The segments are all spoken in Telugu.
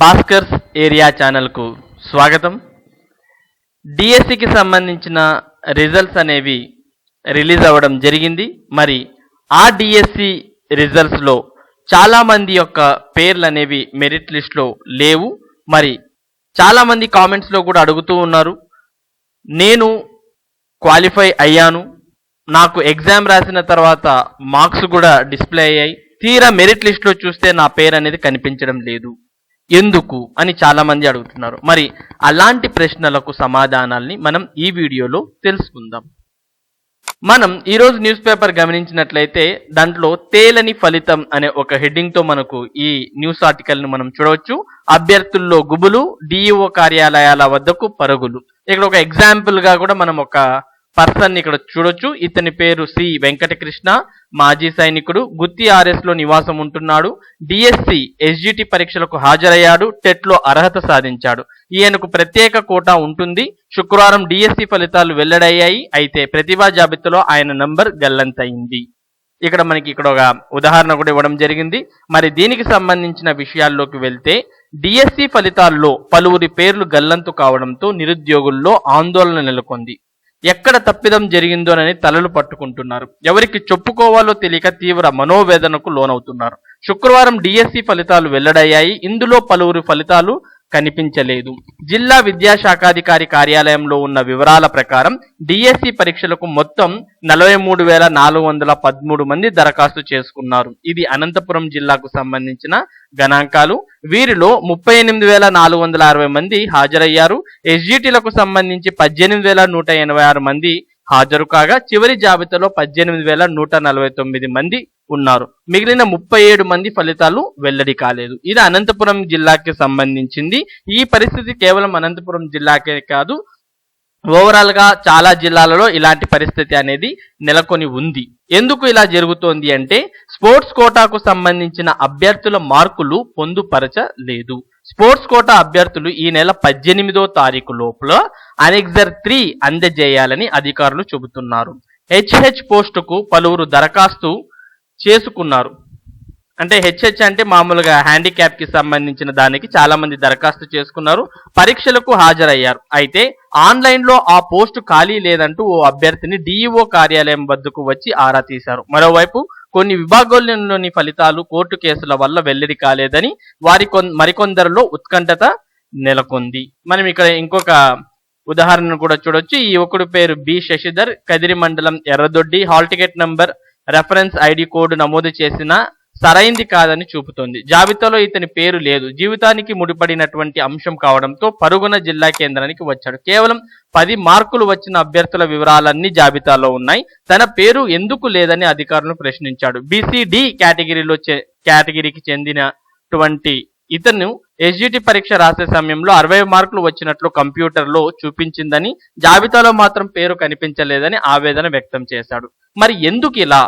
భాస్కర్స్ ఏరియా ఛానల్కు స్వాగతం. డిఎస్సికి సంబంధించిన రిజల్ట్స్ అనేవి రిలీజ్ అవ్వడం జరిగింది. మరి ఆ డిఎస్సి రిజల్ట్స్లో చాలామంది యొక్క పేర్లు అనేవి మెరిట్ లిస్ట్లో లేవు. మరి చాలామంది కామెంట్స్లో కూడా అడుగుతూ ఉన్నారు. నేను క్వాలిఫై అయ్యాను. నాకు ఎగ్జామ్ రాసిన తర్వాత మార్క్స్ కూడా డిస్ప్లే అయ్యాయి. తీరా మెరిట్ లిస్ట్లో చూస్తే నా పేరు అనేది కనిపించడం లేదు. ఎందుకు అని చాలామంది అడుగుతున్నారు. మరి అలాంటి ప్రశ్నలకు సమాధానాల్ని మనం ఈ వీడియోలో తెలుసుకుందాం. మనం ఈరోజు న్యూస్ పేపర్ గమనించినట్లయితే దాంట్లో తేలని ఫలితం అనే ఒక హెడ్డింగ్తో మనకు ఈ న్యూస్ ఆర్టికల్ను మనం చూడవచ్చు. అభ్యర్థుల్లో గుబులు డిఈఓ కార్యాలయాల వద్దకు పరుగులు. ఇక్కడ ఒక ఎగ్జాంపుల్గా కూడా మనం ఒక పర్సన్ ఇక్కడ చూడొచ్చు. ఇతని పేరు సి వెంకటకృష్ణ. మాజీ సైనికుడు. గుత్తి ఆర్ఎస్లో నివాసం ఉంటున్నాడు. డిఎస్సి ఎస్జిటి పరీక్షలకు హాజరయ్యాడు. టెట్లో అర్హత సాధించాడు. ఈయనకు ప్రత్యేక కోటా ఉంటుంది. శుక్రవారం డిఎస్సి ఫలితాలు వెల్లడయ్యాయి. అయితే ప్రతిభా జాబితాలో ఆయన నంబర్ గల్లంతయింది. ఇక్కడ మనకి ఇక్కడ ఒక ఉదాహరణ కూడా ఇవ్వడం జరిగింది. మరి దీనికి సంబంధించిన విషయాల్లోకి వెళ్తే డిఎస్సి ఫలితాల్లో పలువురి పేర్లు గల్లంతు కావడంతో నిరుద్యోగుల్లో ఆందోళన నెలకొంది. ఎక్కడ తప్పిదం జరిగిందోనని తలలు పట్టుకుంటున్నారు. ఎవరికి చెప్పుకోవాలో తెలియక తీవ్ర మనోవేదనకు లోనవుతున్నారు. శుక్రవారం డిఎస్సి ఫలితాలు వెల్లడయ్యాయి. ఇందులో పలువురు ఫలితాలు కనిపించలేదు. జిల్లా విద్యాశాఖాధికారి కార్యాలయంలో ఉన్న వివరాల ప్రకారం డిఎస్సి పరీక్షలకు మొత్తం నలభై మూడు వేల నాలుగు వందల పదమూడు మంది దరఖాస్తు చేసుకున్నారు. ఇది అనంతపురం జిల్లాకు సంబంధించిన గణాంకాలు. వీరిలో ముప్పై ఎనిమిది వేల నాలుగు వందల అరవై మంది హాజరయ్యారు. ఎస్జిటిలకు సంబంధించి పద్దెనిమిది వేల నూట ఎనభై ఆరు మంది హాజరు కాగా చివరి జాబితాలో పద్దెనిమిది వేల నూట నలభై తొమ్మిది మంది ఉన్నారు. మిగిలిన ముప్పై ఏడు మంది ఫలితాలు వెల్లడి కాలేదు. ఇది అనంతపురం జిల్లాకి సంబంధించింది. ఈ పరిస్థితి కేవలం అనంతపురం జిల్లాకే కాదు ఓవరాల్గా చాలా జిల్లాలలో ఇలాంటి పరిస్థితి అనేది నెలకొని ఉంది. ఎందుకు ఇలా జరుగుతోంది అంటే స్పోర్ట్స్ కోటాకు సంబంధించిన అభ్యర్థుల మార్కులు పొందుపరచలేదు. స్పోర్ట్స్ కోటా అభ్యర్థులు ఈ నెల పద్దెనిమిదో తారీఖు లోపల అనెక్సర్ త్రీ అందజేయాలని అధికారులు చెబుతున్నారు. హెచ్హెచ్ పోస్టుకు పలువురు దరఖాస్తు చేసుకున్నారు. అంటే హెచ్హెచ్ అంటే మామూలుగా హ్యాండిక్యాప్కి సంబంధించిన దానికి చాలామంది దరఖాస్తు చేసుకున్నారు. పరీక్షలకు హాజరయ్యారు. అయితే ఆన్లైన్లో ఆ పోస్టు ఖాళీ లేదంటూ ఓ అభ్యర్థిని డిఈఓ కార్యాలయం వద్దకు వచ్చి ఆరా తీశారు. మరోవైపు కొన్ని విభాగాల్లోని ఫలితాలు కోర్టు కేసుల వల్ల వెల్లడి కాలేదని వారి మరికొందరిలో ఉత్కంఠత నెలకొంది. మనం ఇక్కడ ఇంకొక ఉదాహరణను కూడా చూడొచ్చు. ఈ యువకుడి పేరు బి శశిధర్ కదిరి మండలం Erradoddi hall ticket number reference ID code నమోదు చేసిన సరైంది కాదని చూపుతోంది. జాబితాలో ఇతని పేరు లేదు. జీవితానికి ముడిపడినటువంటి అంశం కావడంతో పరుగున జిల్లా కేంద్రానికి వచ్చాడు. కేవలం పది మార్కులు వచ్చిన అభ్యర్థుల వివరాలన్నీ జాబితాలో ఉన్నాయి. తన పేరు ఎందుకు లేదని అధికారులను ప్రశ్నించాడు. బీసీడీ కేటగిరీలో చే- కేటగిరీకి చెందినటువంటి ఇతను ఎస్జిటి పరీక్ష రాసే సమయంలో అరవై మార్కులు వచ్చినట్లు కంప్యూటర్లో చూపించిందని జాబితాలో మాత్రం పేరు కనిపించలేదని ఆవేదన వ్యక్తం చేశాడు. మరి ఎందుకు ఇలా?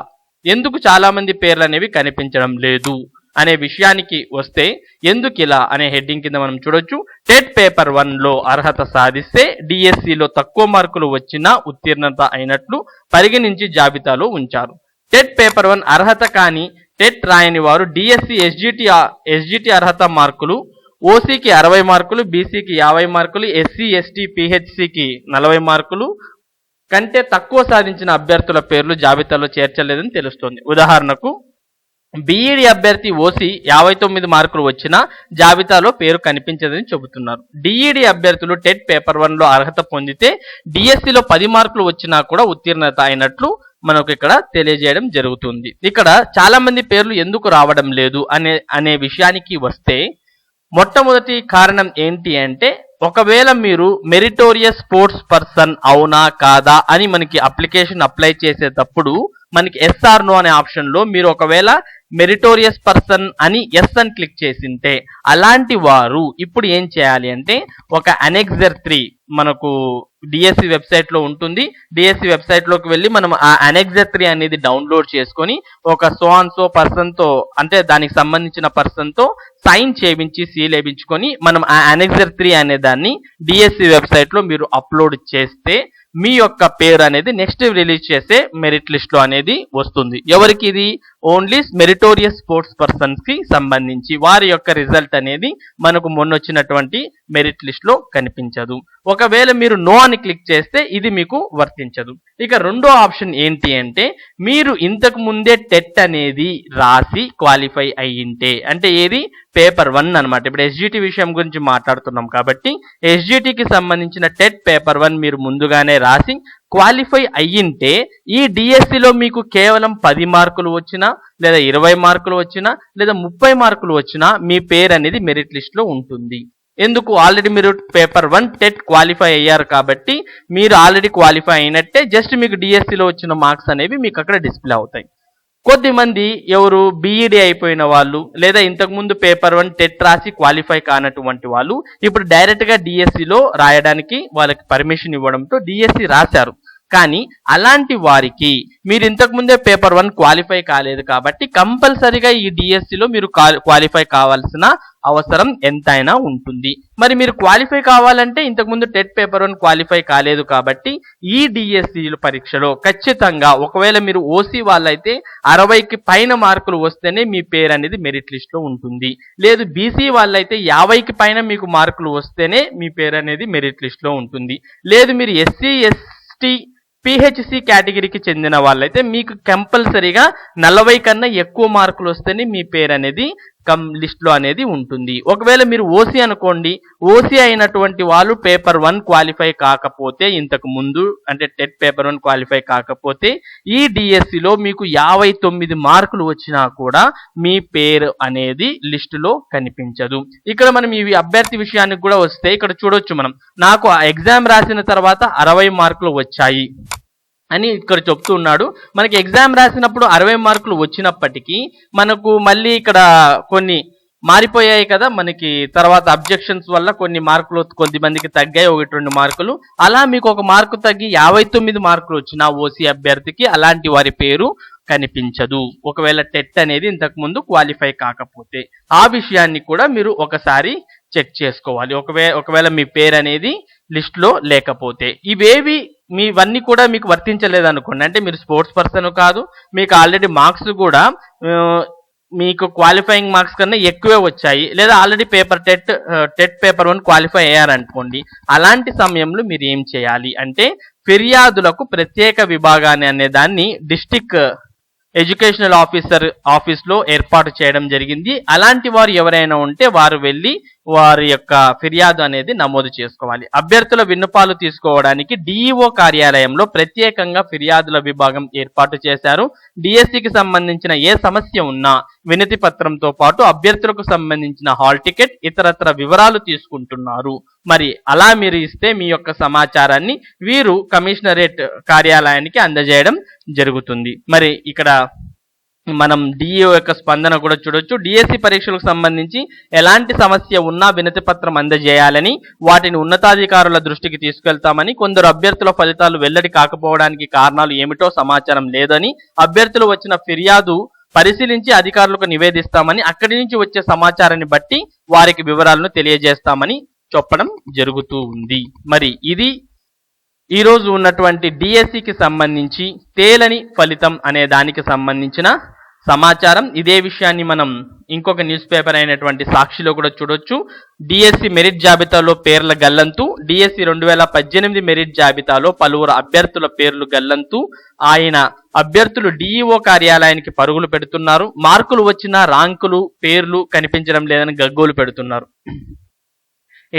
ఎందుకు చాలా మంది పేర్లు అనేవి కనిపించడం లేదు? అనే విషయానికి వస్తే ఎందుకు ఇలా అనే హెడ్డింగ్ కింద మనం చూడొచ్చు. టెట్ పేపర్ వన్లో అర్హత సాధిస్తే డిఎస్సిలో తక్కువ మార్కులు వచ్చినా ఉత్తీర్ణత అయినట్లు పరిగణించి జాబితాలో ఉంచారు. టెట్ పేపర్ వన్ అర్హత కానీ టెట్ రాయని వారు డిఎస్సి ఎస్జిటి ఎస్జిటి అర్హత మార్కులు ఓసీకి అరవై మార్కులు బీసీకి యాభై మార్కులు ఎస్సీ ఎస్టీ పిహెచ్సికి నలభై మార్కులు. కంటే తక్కువ సాధించిన అభ్యర్థుల పేర్లు జాబితాలో చేర్చలేదని తెలుస్తోంది. ఉదాహరణకు బీఈడి అభ్యర్థి ఓసీ యాభై తొమ్మిది మార్కులు వచ్చినా జాబితాలో పేరు కనిపించదని చెబుతున్నారు. డిఈడి అభ్యర్థులు టెట్ పేపర్ వన్లో అర్హత పొందితే డిఎస్సిలో పది మార్కులు వచ్చినా కూడా ఉత్తీర్ణత అయినట్లు మనకు ఇక్కడ తెలియజేయడం జరుగుతుంది. ఇక్కడ చాలా మంది పేర్లు ఎందుకు రావడం లేదు అనే అనే విషయానికి వస్తే మొట్టమొదటి కారణం ఏంటి అంటే ఒకవేళ మీరు మెరిటోరియస్ స్పోర్ట్స్ పర్సన్ అవునా కాదా అని మనకి అప్లికేషన్ అప్లై చేసేటప్పుడు మనకి ఎస్ఆర్ నో అనే ఆప్షన్లో మీరు ఒకవేళ మెరిటోరియస్ పర్సన్ అని ఎస్ అని క్లిక్ చేసింటే అలాంటి వారు ఇప్పుడు ఏం చేయాలి అంటే ఒక అనెక్సర్ త్రీ మనకు డిఎస్సి వెబ్సైట్లో ఉంటుంది. డిఎస్సి వెబ్సైట్లోకి వెళ్ళి మనం ఆ అనెక్సర్ త్రీ అనేది డౌన్లోడ్ చేసుకొని ఒక సో అండ్ సో పర్సన్తో అంటే దానికి సంబంధించిన పర్సన్తో సైన్ చేయించి సీల్ వేయించుకొని మనం ఆ అనెక్సర్ త్రీ అనే దాన్ని డిఎస్సి వెబ్సైట్లో మీరు అప్లోడ్ చేస్తే మీ యొక్క పేరు అనేది నెక్స్ట్ రిలీజ్ చేసే మెరిట్ లిస్ట్లో అనేది వస్తుంది. ఎవరికి ఇది? ఓన్లీ మెరిటోరియస్ స్పోర్ట్స్ పర్సన్స్కి సంబంధించి వారి యొక్క రిజల్ట్ అనేది మనకు మొన్న వచ్చినటువంటి మెరిట్ లిస్ట్లో కనిపించదు. ఒకవేళ మీరు నో అని క్లిక్ చేస్తే ఇది మీకు వర్తించదు. ఇక రెండో ఆప్షన్ ఏంటి అంటే మీరు ఇంతకు ముందే టెట్ అనేది రాసి క్వాలిఫై అయ్యింటే అంటే ఏది? పేపర్ వన్ అన్నమాట. ఇప్పుడు ఎస్జిటి విషయం గురించి మాట్లాడుతున్నాం కాబట్టి ఎస్జిటికి సంబంధించిన టెట్ పేపర్ వన్ మీరు ముందుగానే రాసి క్వాలిఫై అయ్యింటే ఈ డిఎస్సిలో మీకు కేవలం పది మార్కులు వచ్చినా లేదా ఇరవై మార్కులు వచ్చినా లేదా ముప్పై మార్కులు వచ్చినా మీ పేరు అనేది మెరిట్ లిస్ట్లో ఉంటుంది. ఎందుకు? ఆల్రెడీ మీరు పేపర్ వన్ టెట్ క్వాలిఫై అయ్యారు కాబట్టి మీరు ఆల్రెడీ క్వాలిఫై అయినట్టే జస్ట్ మీకు డిఎస్సిలో వచ్చిన మార్క్స్ అనేవి మీకు అక్కడ డిస్ప్లే అవుతాయి. కొద్దిమంది ఎవరు బీఈడీ అయిపోయిన వాళ్ళు లేదా ఇంతకుముందు పేపర్ వన్ టెట్ రాసి క్వాలిఫై కానటువంటి వాళ్ళు ఇప్పుడు డైరెక్ట్గా డిఎస్సిలో రాయడానికి వాళ్ళకి పర్మిషన్ ఇవ్వడంతో డిఎస్సి రాశారు. కానీ అలాంటి వారికి మీరు ఇంతకు ముందే పేపర్ వన్ క్వాలిఫై కాలేదు కాబట్టి కంపల్సరిగా ఈ డిఎస్సిలో మీరు క్వాలిఫై కావాల్సిన అవసరం ఎంతైనా ఉంటుంది. మరి మీరు క్వాలిఫై కావాలంటే ఇంతకుముందు టెట్ పేపర్ వన్ క్వాలిఫై కాలేదు కాబట్టి ఈ డిఎస్సి పరీక్షలో ఖచ్చితంగా ఒకవేళ మీరు ఓసీ వాళ్ళైతే అరవైకి పైన మార్కులు వస్తేనే మీ పేరు అనేది మెరిట్ లిస్ట్లో ఉంటుంది. లేదు బీసీ వాళ్ళైతే యాభైకి పైన మీకు మార్కులు వస్తేనే మీ పేరు అనేది మెరిట్ లిస్ట్లో ఉంటుంది. లేదు మీరు ఎస్సీ ఎస్టీ పిహెచ్సి కేటగిరీకి చెందిన వాళ్ళైతే మీకు కంపల్సరీగా నలభై కన్నా ఎక్కువ మార్కులు వస్తేనే మీ పేరు అనేది కమ్ లిస్ట్లో అనేది ఉంటుంది. ఒకవేళ మీరు ఓసీ అనుకోండి ఓసీ అయినటువంటి వాళ్ళు పేపర్ వన్ క్వాలిఫై కాకపోతే ఇంతకు ముందు అంటే టెట్ పేపర్ వన్ క్వాలిఫై కాకపోతే ఈ డిఎస్సిలో మీకు యాభై తొమ్మిది మార్కులు వచ్చినా కూడా మీ పేరు అనేది లిస్టులో కనిపించదు. ఇక్కడ మనం ఈ అభ్యర్థి విషయానికి కూడా వస్తే ఇక్కడ చూడొచ్చు మనం. నాకు ఆ ఎగ్జామ్ రాసిన తర్వాత అరవై మార్కులు వచ్చాయి. అని ఇక్కడ చెప్తూ ఉన్నాడు. మనకి ఎగ్జామ్ రాసినప్పుడు అరవై మార్కులు వచ్చినప్పటికీ మనకు మళ్ళీ ఇక్కడ కొన్ని మారిపోయాయి కదా మనకి తర్వాత అబ్జెక్షన్స్ వల్ల కొన్ని మార్కులు కొద్ది మందికి తగ్గాయి ఒకటి రెండు మార్కులు. అలా మీకు ఒక మార్కు తగ్గి యాభై తొమ్మిది మార్కులు వచ్చిన ఓసీ అభ్యర్థికి అలాంటి వారి పేరు కనిపించదు. ఒకవేళ టెట్ అనేది ఇంతకు ముందు క్వాలిఫై కాకపోతే ఆ విషయాన్ని కూడా మీరు ఒకసారి చెక్ చేసుకోవాలి. ఒకవే ఒకవేళ మీ పేరు అనేది లిస్ట్లో లేకపోతే. ఇవేవి మీవన్నీ కూడా మీకు వర్తించలేదు అనుకోండి అంటే మీరు స్పోర్ట్స్ పర్సన్ కాదు మీకు ఆల్రెడీ మార్క్స్ కూడా మీకు క్వాలిఫైయింగ్ మార్క్స్ కన్నా ఎక్కువే వచ్చాయి. లేదా already paper TET TET paper one qualify అయ్యారనుకోండి. అలాంటి సమయంలో మీరు ఏం చేయాలి అంటే ఫిర్యాదులకు ప్రత్యేక విభాగాన్ని అనే దాన్ని డిస్టిక్ ఎడ్యుకేషనల్ ఆఫీసర్ ఆఫీస్లో ఏర్పాటు చేయడం జరిగింది. అలాంటి వారు ఎవరైనా ఉంటే వారు వెళ్ళి వారి యొక్క ఫిర్యాదు అనేది నమోదు చేసుకోవాలి. అభ్యర్థుల విన్నపాలు తీసుకోవడానికి డిఈఓ కార్యాలయంలో ప్రత్యేకంగా ఫిర్యాదుల విభాగం ఏర్పాటు చేశారు. డిఎస్సికి సంబంధించిన ఏ సమస్య ఉన్నా వినతి పత్రంతో పాటు అభ్యర్థులకు సంబంధించిన హాల్ టికెట్ ఇతరత్ర వివరాలు తీసుకుంటున్నారు. మరి అలా మీరు ఇస్తే మీ యొక్క సమాచారాన్ని వీరు కమిషనరేట్ కార్యాలయానికి అందజేయడం జరుగుతుంది. మరి ఇక్కడ మనం డిఏ యొక్క స్పందన కూడా చూడొచ్చు. డిఎస్సి పరీక్షలకు సంబంధించి ఎలాంటి సమస్య ఉన్నా వినతి పత్రం అందజేయాలని వాటిని ఉన్నతాధికారుల దృష్టికి తీసుకెళ్తామని కొందరు అభ్యర్థుల ఫలితాలు వెల్లడి కాకపోవడానికి కారణాలు ఏమిటో సమాచారం లేదని అభ్యర్థులు వచ్చిన ఫిర్యాదు పరిశీలించి అధికారులకు నివేదిస్తామని అక్కడి నుంచి వచ్చే సమాచారాన్ని బట్టి వారికి వివరాలను తెలియజేస్తామని చెప్పడం జరుగుతూ ఉంది. మరి ఇది ఈరోజు ఉన్నటువంటి డిఎస్సికి సంబంధించి తేలని ఫలితం అనే దానికి సంబంధించిన సమాచారం. ఇదే విషయాన్ని మనం ఇంకొక న్యూస్ పేపర్ అయినటువంటి సాక్షిలో కూడా చూడొచ్చు. డిఎస్సి మెరిట్ జాబితాలో పేర్ల గల్లంతు. డిఎస్సి రెండు వేల పద్దెనిమిది మెరిట్ జాబితాలో పలువురు అభ్యర్థుల పేర్లు గల్లంతు. ఆయన అభ్యర్థులు డిఈఓ కార్యాలయానికి పరుగులు పెడుతున్నారు. మార్కులు వచ్చినా ర్యాంకులు పేర్లు కనిపించడం లేదని గగ్గోలు పెడుతున్నారు.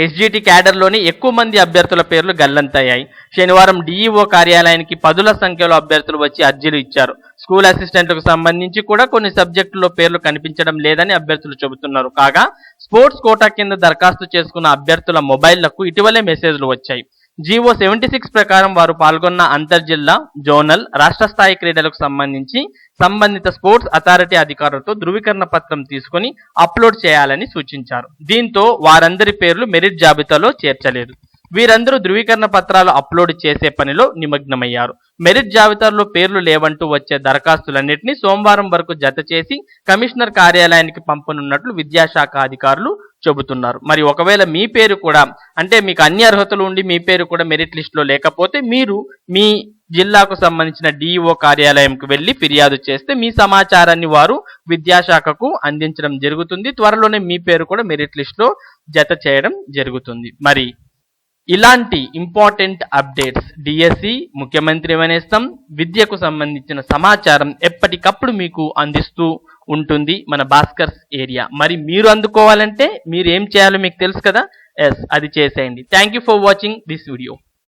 ఎస్జిటి క్యాడర్లోని ఎక్కువ మంది అభ్యర్థుల పేర్లు గల్లంతయ్యాయి. శనివారం డీఈఓ కార్యాలయానికి పదుల సంఖ్యలో అభ్యర్థులు వచ్చి అర్జీలు ఇచ్చారు. స్కూల్ అసిస్టెంట్లకు సంబంధించి కూడా కొన్ని సబ్జెక్టుల్లో పేర్లు కనిపించడం లేదని అభ్యర్థులు చెబుతున్నారు. కాగా స్పోర్ట్స్ కోటా కింద దరఖాస్తు చేసుకున్న అభ్యర్థుల మొబైల్లకు ఇటీవలే మెసేజ్లు వచ్చాయి. జీవో సెవెంటీ సిక్స్ ప్రకారం వారు పాల్గొన్న అంతర్జిల్లా జోనల్ రాష్ట్ర స్థాయి క్రీడలకు సంబంధించి సంబంధిత స్పోర్ట్స్ అథారిటీ అధికారులతో ధృవీకరణ పత్రం తీసుకొని అప్లోడ్ చేయాలని సూచించారు. దీంతో వారందరి పేర్లు మెరిట్ జాబితాలో చేర్చలేదు. వీరందరూ ధృవీకరణ పత్రాలు అప్లోడ్ చేసే పనిలో నిమగ్నమయ్యారు. మెరిట్ జాబితాలో పేర్లు లేవంటూ వచ్చే దరఖాస్తులన్నింటినీ సోమవారం వరకు జత చేసి కమిషనర్ కార్యాలయానికి పంపనున్నట్లు విద్యాశాఖ అధికారులు చెబుతున్నారు. మరి ఒకవేళ మీ పేరు కూడా అంటే మీకు అన్ని అర్హతలు ఉండి మీ పేరు కూడా మెరిట్ లిస్ట్లో లేకపోతే మీరు మీ జిల్లాకు సంబంధించిన డిఈఓ కార్యాలయంకు వెళ్ళి ఫిర్యాదు చేస్తే మీ సమాచారాన్ని వారు విద్యాశాఖకు అందించడం జరుగుతుంది. త్వరలోనే మీ పేరు కూడా మెరిట్ లిస్ట్లో జత చేయడం జరుగుతుంది. మరి ఇలాంటి ఇంపార్టెంట్ అప్డేట్స్ డిఎస్సి ముఖ్యమంత్రి వనేస్తం. విద్యకు సంబంధించిన సమాచారం ఎప్పటికప్పుడు మీకు అందిస్తూ ఉంటుంది మన భాస్కర్స్ ఏరియా. మరి మీరు అందుకోవాలంటే మీరు ఏం చేయాలో మీకు తెలుసు కదా? ఎస్ అది చేసేయండి. Thank you for watching this video